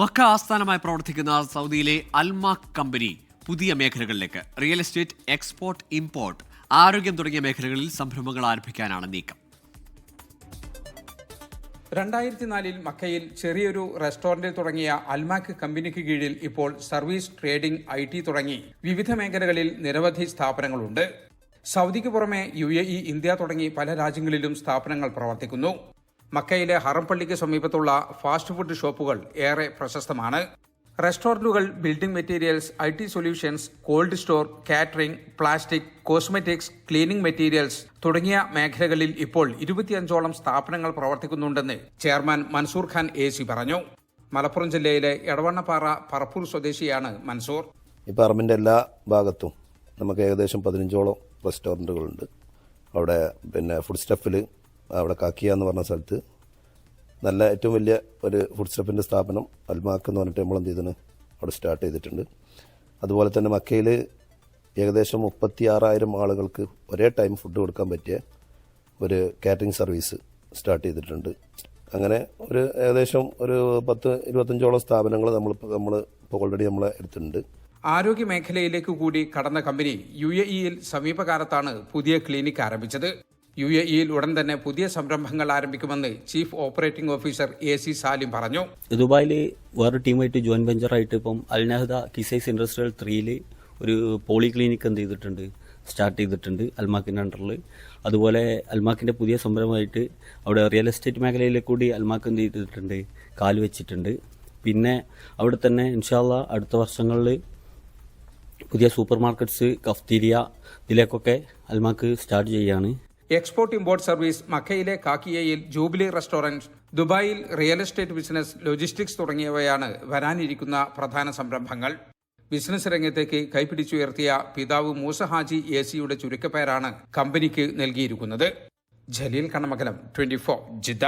Mecca ആസ്ഥാനമായി പ്രവർത്തിക്കുന്ന സൗദിയിലെ അൽമാക് കമ്പനി പുതിയ മേഖലകളിലേക്ക് റിയൽ എസ്റ്റേറ്റ് എക്സ്പോർട്ട് ഇമ്പോർട്ട് ആരോഗ്യം തുടങ്ങിയ മേഖലകളിൽ സംരംഭങ്ങൾ ആരംഭിക്കാനാണ് നീക്കം. രണ്ടായിരത്തി നാലിൽ മക്കയിൽ ചെറിയൊരു റെസ്റ്റോറന്റിൽ തുടങ്ങിയ അൽമാക് കമ്പനിക്ക് കീഴിൽ ഇപ്പോൾ സർവീസ് ട്രേഡിംഗ് ഐ ടി തുടങ്ങി. വിവിധ മേഖലകളിൽ നിരവധി സ്ഥാപനങ്ങളുണ്ട്. സൗദിക്ക് പുറമെ യു എ ഇ ഇന്ത്യ തുടങ്ങി പല രാജ്യങ്ങളിലും സ്ഥാപനങ്ങൾ പ്രവർത്തിക്കുന്നു. മക്കയിലെ ഹറംപള്ളിക്ക് സമീപത്തുള്ള ഫാസ്റ്റ് ഫുഡ് ഷോപ്പുകൾ ഏറെ പ്രശസ്തമാണ്. റെസ്റ്റോറന്റുകൾ building materials I T solutions cold store catering plastic cosmetics cleaning materials തുടങ്ങിയ മേഖലകളിൽ ഇപ്പോൾ ഇരുപത്തിയഞ്ചോളം സ്ഥാപനങ്ങൾ പ്രവർത്തിക്കുന്നുണ്ടെന്ന് chairman Mansoor Khan A C പറഞ്ഞു. മലപ്പുറം ജില്ലയിലെ എടവണ്ണപ്പാറ പറപ്പൂർ സ്വദേശിയാണ് മൻസൂർ. ഈ പറമ്പിന്റെ എല്ലാ ഭാഗത്തും നമുക്ക് ഏകദേശം പതിനഞ്ചോളം റെസ്റ്റോറന്റുകളുണ്ട് അവിടെ പിന്നെ ഫുഡ് സ്റ്റഫിൽ അവിടെ കാക്കിയ എന്ന് പറഞ്ഞ സ്ഥലത്ത് നല്ല ഏറ്റവും വലിയ ഒരു ഫുഡ് സ്റ്റെപ്പിന്റെ സ്ഥാപനം അൽമാക്ക് എന്ന് പറഞ്ഞിട്ട് നമ്മൾ എന്ത് ചെയ്തിന്? അവിടെ സ്റ്റാർട്ട് ചെയ്തിട്ടുണ്ട്. അതുപോലെ തന്നെ മക്കയിൽ ഏകദേശം മുപ്പത്തി ആറായിരം ആളുകൾക്ക് ഒരേ ടൈം ഫുഡ് കൊടുക്കാൻ പറ്റിയ ഒരു കാറ്ററിംഗ് സർവീസ് സ്റ്റാർട്ട് ചെയ്തിട്ടുണ്ട്. അങ്ങനെ ഒരു ഏകദേശം ഒരു പത്ത് ഇരുപത്തഞ്ചോളം സ്ഥാപനങ്ങൾ നമ്മൾ നമ്മൾ ഇപ്പോൾ ഓൾറെഡി നമ്മളെ എടുത്തിട്ടുണ്ട്. ആരോഗ്യ മേഖലയിലേക്ക് കൂടി കടന്ന കമ്പനി യു എ ഇയിൽ സമീപകാലത്താണ് പുതിയ ക്ലിനിക് ആരംഭിച്ചത്. യു എ ഇയിൽ ഉടൻ തന്നെ പുതിയ സംരംഭങ്ങൾ ആരംഭിക്കുമെന്ന് chief operating officer A C Salim പറഞ്ഞു. ദുബായിൽ വേറൊരു ടീമായിട്ട് ജോയിന്റ് വെഞ്ചറായിട്ട് ഇപ്പം അൽനഹദ കിസൈസ് ഇൻഡസ്ട്രിയൽ ത്രീയിൽ ഒരു പോളി ക്ലിനിക് എന്ത് ചെയ്തിട്ടുണ്ട് സ്റ്റാർട്ട് ചെയ്തിട്ടുണ്ട് അൽമാക്കിന്റെ അണ്ടറിൽ അതുപോലെ അൽമാക്കിന്റെ പുതിയ സംരംഭമായിട്ട് അവിടെ റിയൽ എസ്റ്റേറ്റ് മേഖലയിൽ കൂടി അൽമാക്ക് എന്ത് ചെയ്തിട്ടുണ്ട് കാൽ വെച്ചിട്ടുണ്ട്. പിന്നെ അവിടെ തന്നെ ഇൻഷാല്ല അടുത്ത വർഷങ്ങളിൽ പുതിയ സൂപ്പർ മാർക്കറ്റ്സ് കഫ്തീരിയ ഇതിലേക്കൊക്കെ അൽമാക്ക് സ്റ്റാർട്ട് ചെയ്യുകയാണ് എക്സ്പോർട്ട് ഇമ്പോർട്ട് സർവീസ് മക്കയിലെ കാക്കിയയിൽ ജൂബിലി റെസ്റ്റോറന്റ് ദുബായിൽ റിയൽ എസ്റ്റേറ്റ് ബിസിനസ് ലോജിസ്റ്റിക്സ് തുടങ്ങിയവയാണ് വരാനിരിക്കുന്ന പ്രധാന സംരംഭങ്ങൾ. ബിസിനസ് രംഗത്തേക്ക് കൈപിടിച്ചുയർത്തിയ പിതാവ് മൂസ ഹാജി എ സിയുടെ ചുരുക്കപ്പേരാണ് കമ്പനിക്ക് നൽകിയിരിക്കുന്നത്. ജലീൽ കണമകലം ട്വന്റി ഫോർ ജിദ്ദ